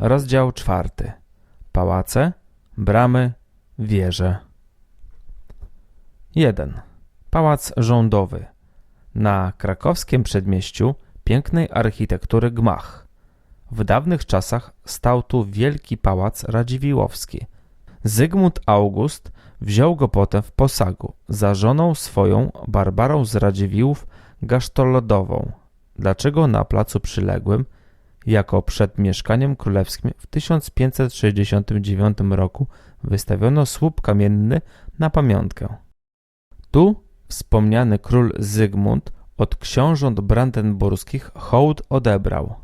Rozdział czwarty. Pałace, bramy, wieże. 1. Pałac rządowy. Na krakowskim przedmieściu pięknej architektury gmach. W dawnych czasach stał tu wielki pałac Radziwiłłowski. Zygmunt August wziął go potem w posagu za żoną swoją Barbarą z Radziwiłłów Gasztolodową. Dlaczego na placu przyległym, jako przed mieszkaniem królewskim w 1569 roku wystawiono słup kamienny na pamiątkę. Tu wspomniany król Zygmunt od książąt brandenburskich hołd odebrał.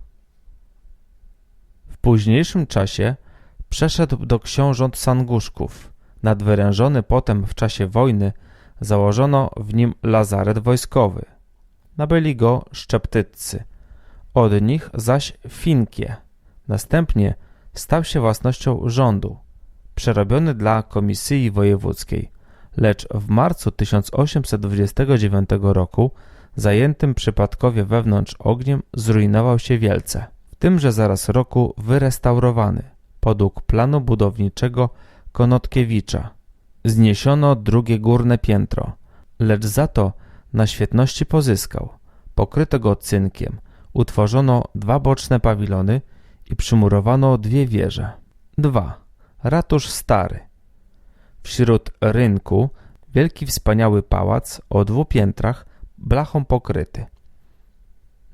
W późniejszym czasie przeszedł do książąt Sanguszków. Nadwyrężony potem w czasie wojny założono w nim lazaret wojskowy. Nabyli go Szczeptyccy, od nich zaś Finkie. Następnie stał się własnością rządu, przerobiony dla Komisji Wojewódzkiej, lecz w marcu 1829 roku zajętym przypadkowie wewnątrz ogniem zrujnował się wielce. W tymże zaraz roku wyrestaurowany, podług planu budowniczego Konotkiewicza. Zniesiono drugie górne piętro, lecz za to na świetności pozyskał. Pokryto go cynkiem, utworzono dwa boczne pawilony i przymurowano dwie wieże. 2. Ratusz Stary. Wśród rynku wielki wspaniały pałac o dwóch piętrach blachą pokryty.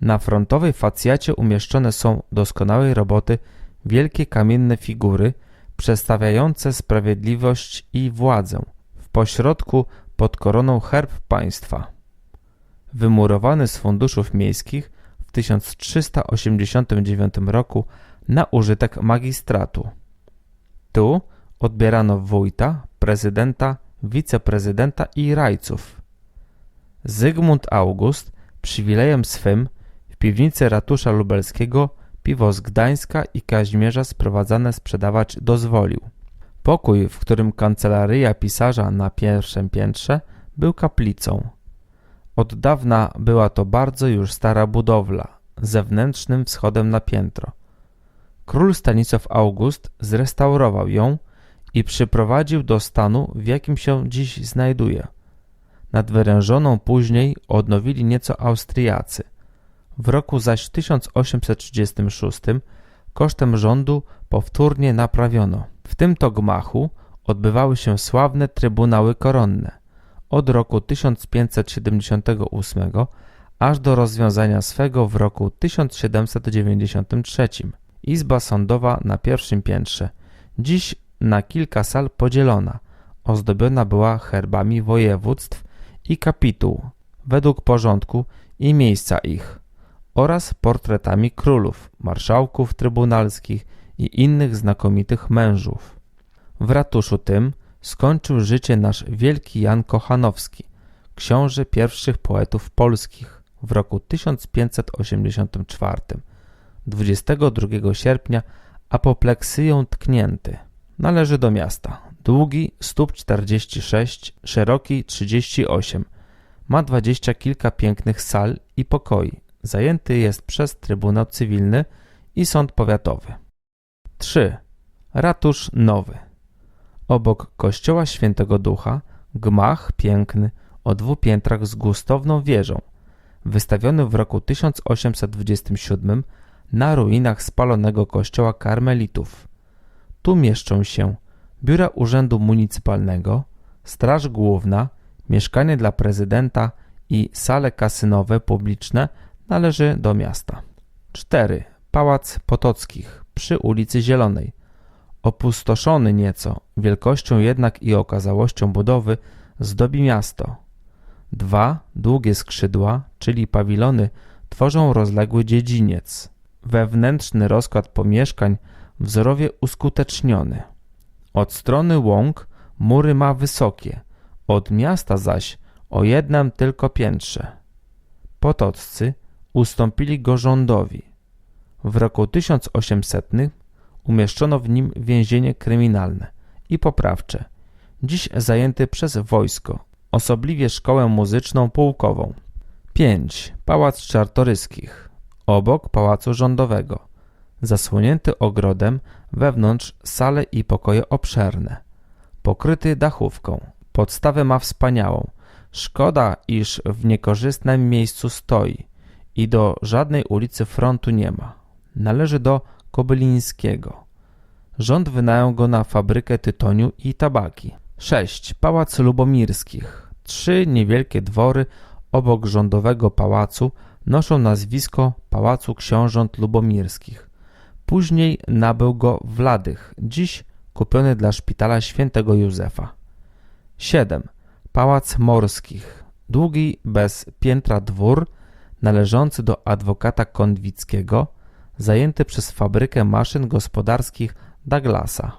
Na frontowej facjacie umieszczone są doskonałej roboty wielkie kamienne figury przedstawiające sprawiedliwość i władzę. W pośrodku pod koroną herb państwa. Wymurowany z funduszów miejskich w 1389 roku na użytek magistratu. Tu odbierano wójta, prezydenta, wiceprezydenta i rajców. Zygmunt August przywilejem swym w piwnicy ratusza lubelskiego piwo z Gdańska i Kazimierza sprowadzane sprzedawać dozwolił. Pokój, w którym kancelaryja pisarza na pierwszym piętrze był kaplicą. Od dawna była to bardzo już stara budowla, zewnętrznym wschodem na piętro. Król Stanisław August zrestaurował ją i przyprowadził do stanu, w jakim się dziś znajduje. Nadwyrężoną później odnowili nieco Austriacy. W roku zaś 1836 kosztem rządu powtórnie naprawiono. W tym to gmachu odbywały się sławne trybunały koronne. Od roku 1578 aż do rozwiązania swego w roku 1793. Izba sądowa na pierwszym piętrze, dziś na kilka sal podzielona, ozdobiona była herbami województw i kapituł według porządku i miejsca ich oraz portretami królów, marszałków trybunalskich i innych znakomitych mężów. W ratuszu tym skończył życie nasz wielki Jan Kochanowski, książę pierwszych poetów polskich w roku 1584, 22 sierpnia apopleksyją tknięty. Należy do miasta. Długi stóp 46, szeroki 38. Ma dwadzieścia kilka pięknych sal i pokoi. Zajęty jest przez Trybunał Cywilny i Sąd Powiatowy. 3. Ratusz Nowy. Obok kościoła Świętego Ducha gmach piękny o dwóch piętrach z gustowną wieżą, wystawiony w roku 1827 na ruinach spalonego kościoła karmelitów. Tu mieszczą się biura Urzędu Municypalnego, Straż Główna, mieszkanie dla prezydenta i sale kasynowe publiczne należy do miasta. 4. Pałac Potockich przy ulicy Zielonej. Opustoszony nieco, wielkością jednak i okazałością budowy zdobi miasto. Dwa długie skrzydła, czyli pawilony, tworzą rozległy dziedziniec. Wewnętrzny rozkład pomieszkań wzorowie uskuteczniony. Od strony łąk mury ma wysokie, od miasta zaś o jednym tylko piętrze. Potoccy ustąpili go rządowi. W roku 1800 umieszczono w nim więzienie kryminalne i poprawcze, dziś zajęty przez wojsko, osobliwie szkołę muzyczną pułkową. 5. Pałac Czartoryskich, obok Pałacu Rządowego. zasłonięty ogrodem, wewnątrz sale i pokoje obszerne, pokryty dachówką. Podstawę ma wspaniałą. Szkoda, iż w niekorzystnym miejscu stoi i do żadnej ulicy frontu nie ma. Należy do Kobylińskiego. Rząd wynajął go na fabrykę tytoniu i tabaki. 6. Pałac Lubomirskich. Trzy niewielkie dwory obok rządowego pałacu noszą nazwisko Pałacu Książąt Lubomirskich. Później nabył go Wladych, dziś kupiony dla szpitala świętego Józefa. 7. Pałac Morskich. Długi, bez piętra dwór, należący do adwokata Konwickiego, zajęty przez fabrykę maszyn gospodarskich Douglasa.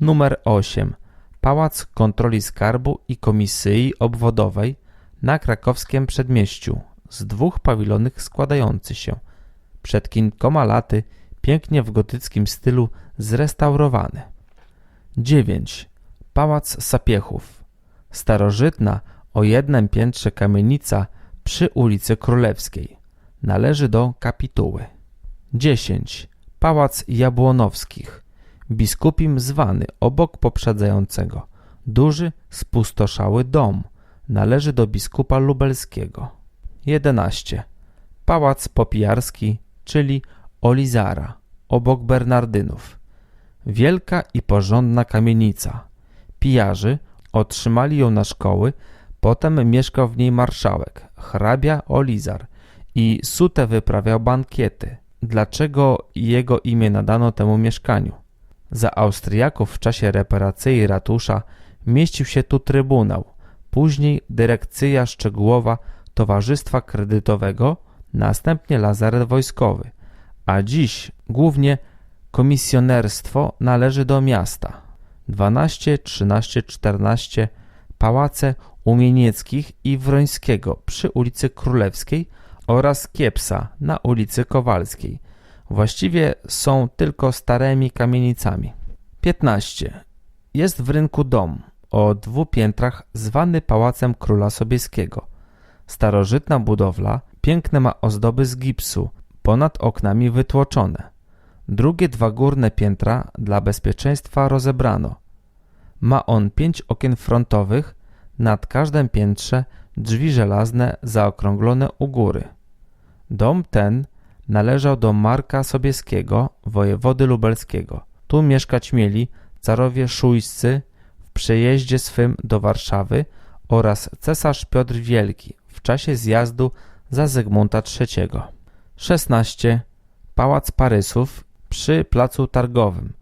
Numer 8. Pałac Kontroli Skarbu i Komisyi Obwodowej na krakowskim przedmieściu z dwóch pawilonych składający się. Przed kilkoma laty pięknie w gotyckim stylu zrestaurowany. 9. Pałac Sapiechów. Starożytna o jednym piętrze kamienica przy ulicy Królewskiej. Należy do kapituły. 10. Pałac Jabłonowskich. Biskupim zwany obok poprzedzającego. Duży, spustoszały dom. Należy do biskupa lubelskiego. 11. Pałac Popijarski, czyli Olizara, obok Bernardynów. Wielka i porządna kamienica. Pijarzy otrzymali ją na szkoły, potem mieszkał w niej marszałek, hrabia Olizar i sute wyprawiał bankiety. Dlaczego jego imię nadano temu mieszkaniu? Za Austriaków w czasie reparacji ratusza mieścił się tu trybunał, później dyrekcja szczegółowa Towarzystwa Kredytowego, następnie lazaret wojskowy, a dziś głównie komisjonerstwo należy do miasta. 12, 13, 14 pałace Umienieckich i Wrońskiego przy ulicy Królewskiej oraz Kiepsa na ulicy Kowalskiej. Właściwie są tylko starymi kamienicami. 15. Jest w rynku dom o dwóch piętrach zwany Pałacem Króla Sobieskiego. Starożytna budowla, piękne ma ozdoby z gipsu, ponad oknami wytłoczone. Drugie dwa górne piętra dla bezpieczeństwa rozebrano. Ma on pięć okien frontowych, nad każdym piętrze drzwi żelazne zaokrąglone u góry. Dom ten należał do Marka Sobieskiego, wojewody lubelskiego. Tu mieszkać mieli carowie szujscy w przejeździe swym do Warszawy oraz cesarz Piotr Wielki w czasie zjazdu za Zygmunta III. 16. Pałac Parysów przy Placu Targowym.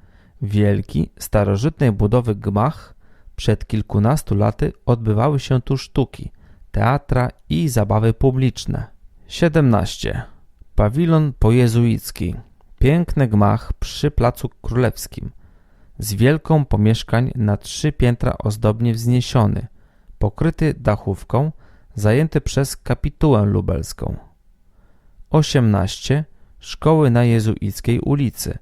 Wielki, starożytnej budowy gmach. Przed kilkunastu laty odbywały się tu sztuki, teatra i zabawy publiczne. 17. Pawilon pojezuicki. Piękny gmach przy Placu Królewskim. Z wielką pomieszkań na trzy piętra ozdobnie wzniesiony, pokryty dachówką, zajęty przez kapitułę lubelską. 18. Szkoły na Jezuickiej ulicy.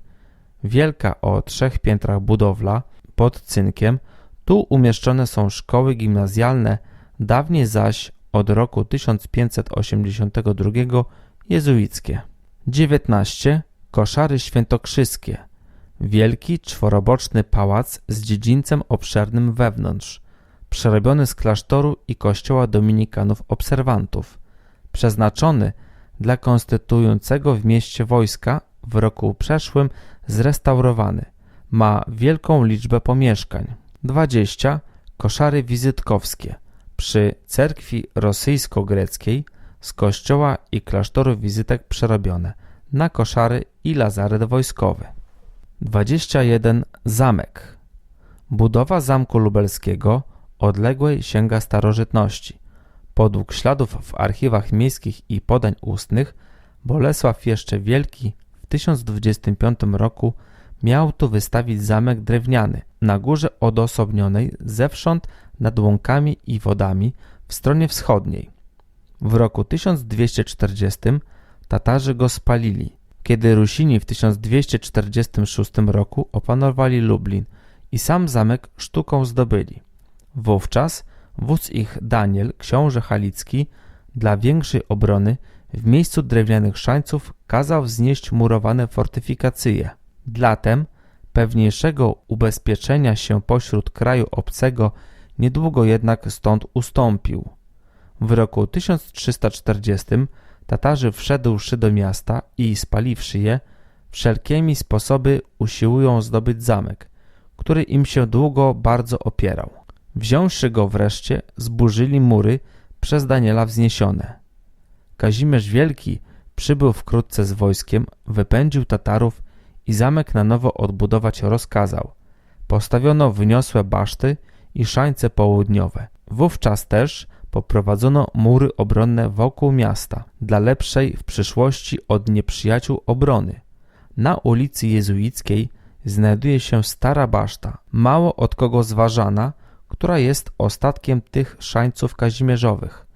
Wielka o trzech piętrach budowla pod cynkiem. Tu umieszczone są szkoły gimnazjalne, dawniej zaś od roku 1582 jezuickie. 19. Koszary świętokrzyskie. Wielki, czworoboczny pałac z dziedzińcem obszernym wewnątrz, przerobiony z klasztoru i kościoła dominikanów obserwantów, przeznaczony dla konstytującego w mieście wojska w roku przeszłym zrestaurowany. Ma wielką liczbę pomieszkań. 20. Koszary wizytkowskie przy cerkwi rosyjsko-greckiej z kościoła i klasztoru wizytek przerobione na koszary i lazaret wojskowy. 21. Zamek Budowa zamku lubelskiego odległej sięga starożytności. Podług śladów w archiwach miejskich i podań ustnych Bolesław jeszcze Wielki w 1025 roku miał tu wystawić zamek drewniany na górze odosobnionej zewsząd nad łąkami i wodami w stronie wschodniej. W roku 1240 Tatarzy go spalili, kiedy Rusini w 1246 roku opanowali Lublin i sam zamek sztuką zdobyli. Wówczas wódz ich Daniel, książę Halicki, dla większej obrony w miejscu drewnianych szańców kazał wznieść murowane fortyfikacje. Dlatem pewniejszego ubezpieczenia się pośród kraju obcego niedługo jednak stąd ustąpił. W roku 1340 Tatarzy wszedłszy do miasta i spaliwszy je, wszelkimi sposoby usiłują zdobyć zamek, który im się długo bardzo opierał. Wziąwszy go wreszcie, zburzyli mury przez Daniela wzniesione. Kazimierz Wielki przybył wkrótce z wojskiem, wypędził Tatarów i zamek na nowo odbudować rozkazał. Postawiono wyniosłe baszty i szańce południowe. Wówczas też poprowadzono mury obronne wokół miasta dla lepszej w przyszłości od nieprzyjaciół obrony. Na ulicy Jezuickiej znajduje się stara baszta, mało od kogo zważana, która jest ostatkiem tych szańców kazimierzowych,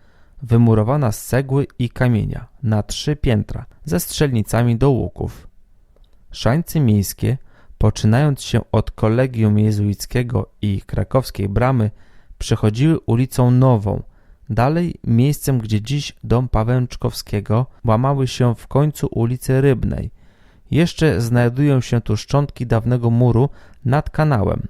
wymurowana z cegły i kamienia na trzy piętra ze strzelnicami do łuków. Szańce miejskie, poczynając się od kolegium jezuickiego i krakowskiej bramy, przechodziły ulicą Nową, dalej miejscem, gdzie dziś dom Pawęczkowskiego, łamały się w końcu ulicy Rybnej. Jeszcze znajdują się tu szczątki dawnego muru nad kanałem.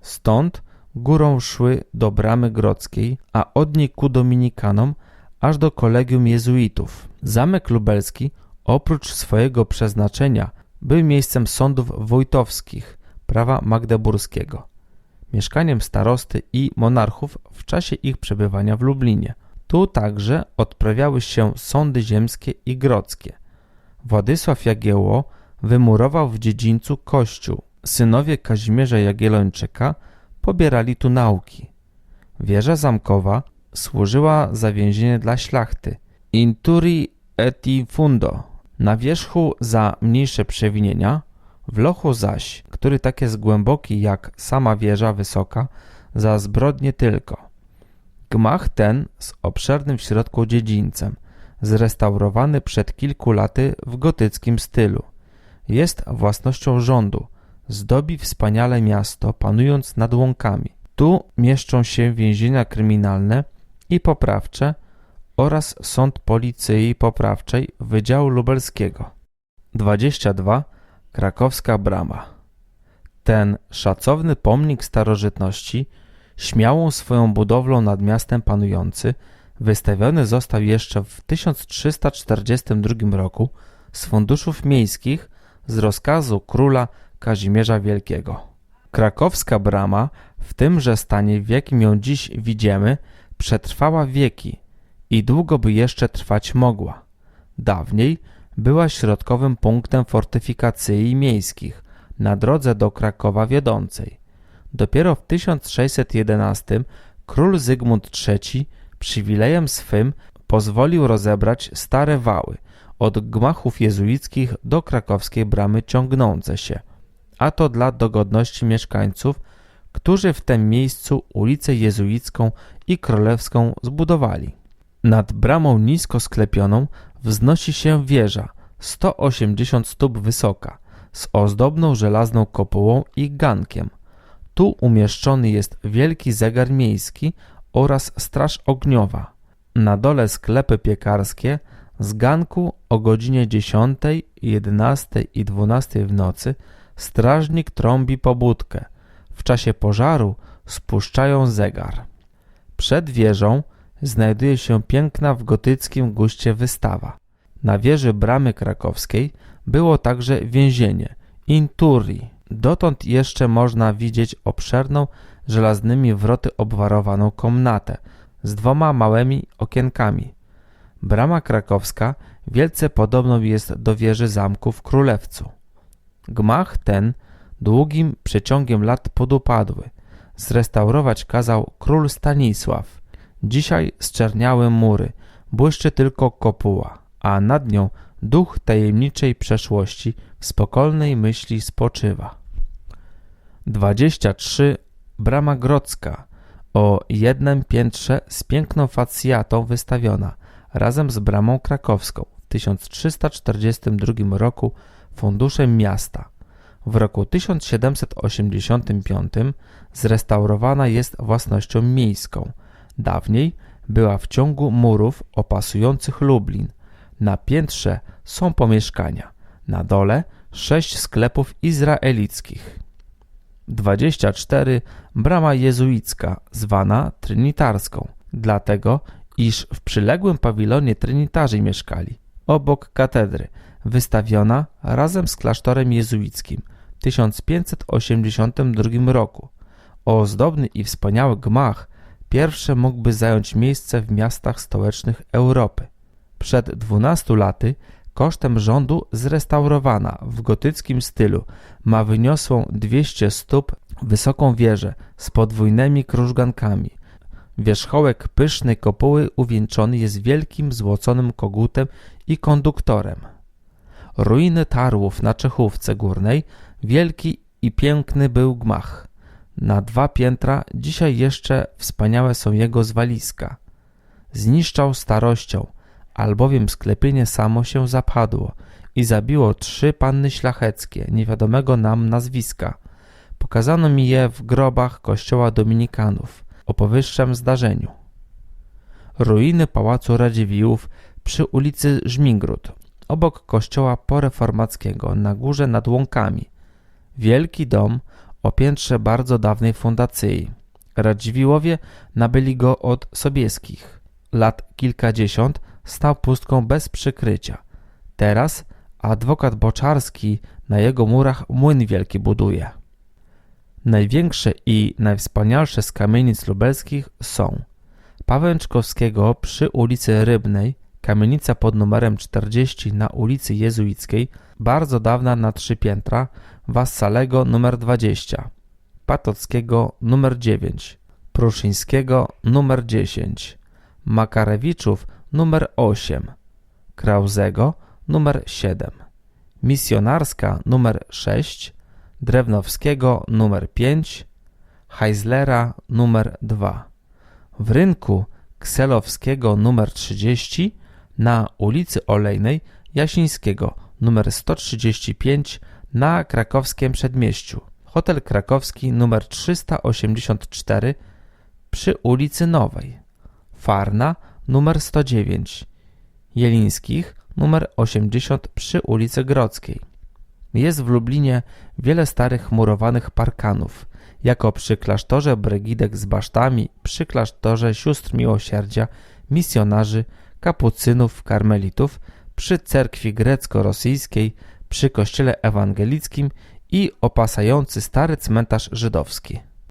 Stąd górą szły do bramy grodzkiej, a od niej ku dominikanom, aż do kolegium jezuitów. Zamek lubelski, oprócz swojego przeznaczenia, był miejscem sądów wojtowskich prawa magdeburskiego, mieszkaniem starosty i monarchów w czasie ich przebywania w Lublinie. Tu także odprawiały się sądy ziemskie i grodzkie. Władysław Jagiełło wymurował w dziedzińcu kościół. Synowie Kazimierza Jagiellończyka pobierali tu nauki. Wieża zamkowa służyła za więzienie dla szlachty. Inturi et fundo. Na wierzchu za mniejsze przewinienia, w lochu zaś, który tak jest głęboki jak sama wieża wysoka, za zbrodnie tylko. Gmach ten z obszernym w środku dziedzińcem, zrestaurowany przed kilku laty w gotyckim stylu. Jest własnością rządu, zdobi wspaniale miasto, panując nad łąkami. Tu mieszczą się więzienia kryminalne i poprawcze oraz Sąd Policji Poprawczej Wydziału Lubelskiego. 22. Krakowska Brama Ten szacowny pomnik starożytności, śmiałą swoją budowlą nad miastem panujący, wystawiony został jeszcze w 1342 roku z funduszów miejskich z rozkazu króla Kazimierza Wielkiego. Krakowska brama w tymże stanie, w jakim ją dziś widzimy, przetrwała wieki i długo by jeszcze trwać mogła. Dawniej była środkowym punktem fortyfikacji miejskich na drodze do Krakowa wiodącej. Dopiero w 1611 król Zygmunt III przywilejem swym pozwolił rozebrać stare wały od gmachów jezuickich do krakowskiej bramy ciągnące się – a to dla dogodności mieszkańców, którzy w tym miejscu ulicę Jezuicką i Królewską zbudowali. Nad bramą nisko sklepioną wznosi się wieża 180 stóp wysoka z ozdobną żelazną kopułą i gankiem. Tu umieszczony jest wielki zegar miejski oraz straż ogniowa. Na dole sklepy piekarskie z ganku o godzinie 10, 11 i 12 w nocy Strażnik trąbi pobudkę. W czasie pożaru spuszczają zegar. Przed wieżą znajduje się piękna w gotyckim guście wystawa. Na wieży bramy krakowskiej było także więzienie Inturi. Dotąd jeszcze można widzieć obszerną, żelaznymi wroty obwarowaną komnatę z dwoma małymi okienkami. Brama krakowska wielce podobną jest do wieży zamku w Królewcu. Gmach ten długim przeciągiem lat podupadły. Zrestaurować kazał król Stanisław. Dzisiaj zczerniałe mury, błyszczy tylko kopuła, a nad nią duch tajemniczej przeszłości w spokojnej myśli spoczywa. 23. Brama Grodzka o jednym piętrze z piękną facjatą wystawiona razem z bramą krakowską w 1342 roku funduszem miasta. W roku 1785 zrestaurowana jest własnością miejską. Dawniej była w ciągu murów opasujących Lublin. Na piętrze są pomieszkania, na dole sześć sklepów izraelickich. 24 brama jezuicka, zwana Trynitarską, dlatego iż w przyległym pawilonie trynitarzy mieszkali, obok katedry, wystawiona razem z klasztorem jezuickim w 1582 roku. Ozdobny i wspaniały gmach pierwsze mógłby zająć miejsce w miastach stołecznych Europy. Przed 12 laty kosztem rządu zrestaurowana w gotyckim stylu ma wyniosłą 200 stóp wysoką wieżę z podwójnymi krużgankami. Wierzchołek pysznej kopuły uwieńczony jest wielkim złoconym kogutem i konduktorem. Ruiny tarłów na Czechówce Górnej wielki i piękny był gmach. Na dwa piętra dzisiaj jeszcze wspaniałe są jego zwaliska. Zniszczał starością, albowiem sklepienie samo się zapadło i zabiło trzy panny szlacheckie, niewiadomego nam nazwiska. Pokazano mi je w grobach kościoła dominikanów o powyższym zdarzeniu. Ruiny pałacu Radziwiłłów przy ulicy Żmigród, obok kościoła poreformackiego na górze nad łąkami. Wielki dom o piętrze bardzo dawnej fundacji. Radziwiłowie nabyli go od Sobieskich. Lat kilkadziesiąt stał pustką bez przykrycia. Teraz adwokat Boczarski na jego murach młyn wielki buduje. Największe i najwspanialsze z kamienic lubelskich są Pawęczkowskiego przy ulicy Rybnej, kamienica pod numerem 40 na ulicy Jezuickiej, bardzo dawna na trzy piętra, Wassalego numer 20, Patockiego numer 9, Pruszyńskiego numer 10, Makarewiczów numer 8, Krauzego numer 7, Misjonarska numer 6, Drewnowskiego numer 5, Heislera numer 2. W rynku Kselowskiego numer 30 na ulicy Olejnej Jasińskiego numer 135 na krakowskim przedmieściu. Hotel krakowski numer 384 przy ulicy Nowej. Farna numer 109. Jelińskich numer 80 przy ulicy Grodzkiej. Jest w Lublinie wiele starych murowanych parkanów, jako przy klasztorze Brygidek z basztami, przy klasztorze sióstr miłosierdzia, misjonarzy, kapucynów, karmelitów, przy cerkwi grecko-rosyjskiej, przy kościele ewangelickim i opasający stary cmentarz żydowski.